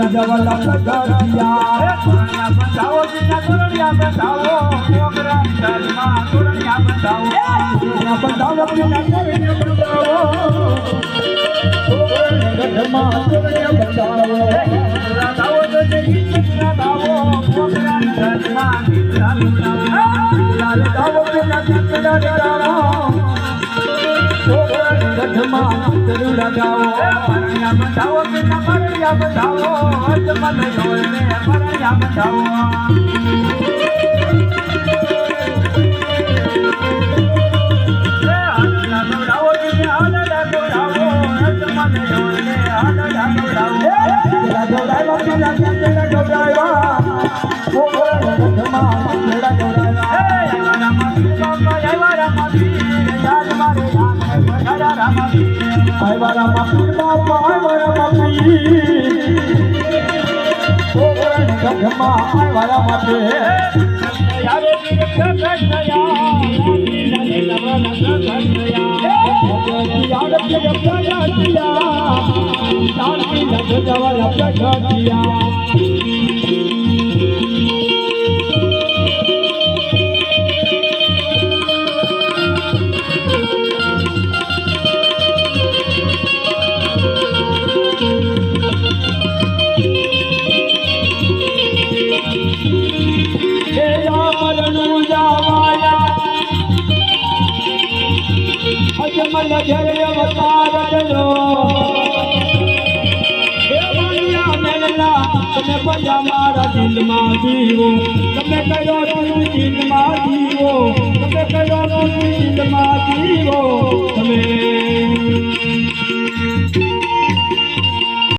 સજવલ પગડિયા પાણા બતાવો જીના ગુરડિયા બતાવો મોગરા બતાવો બતાવો હાથમાં જરૂર ગાવો મરિયા બતાવો બેટા મરિયા બતાવો હાથમાં લઈ હોય ને મરિયા બતાવો Oh, પાયવારા માફીના પાયવારા માફી જગમાં પાયવારા માફી યારો જગત જગત જગત જગત મલ જલ અવતાર જલો તમે બધા મારા દિલમાં જીવો. તમે કયો દિલમાં જીવો.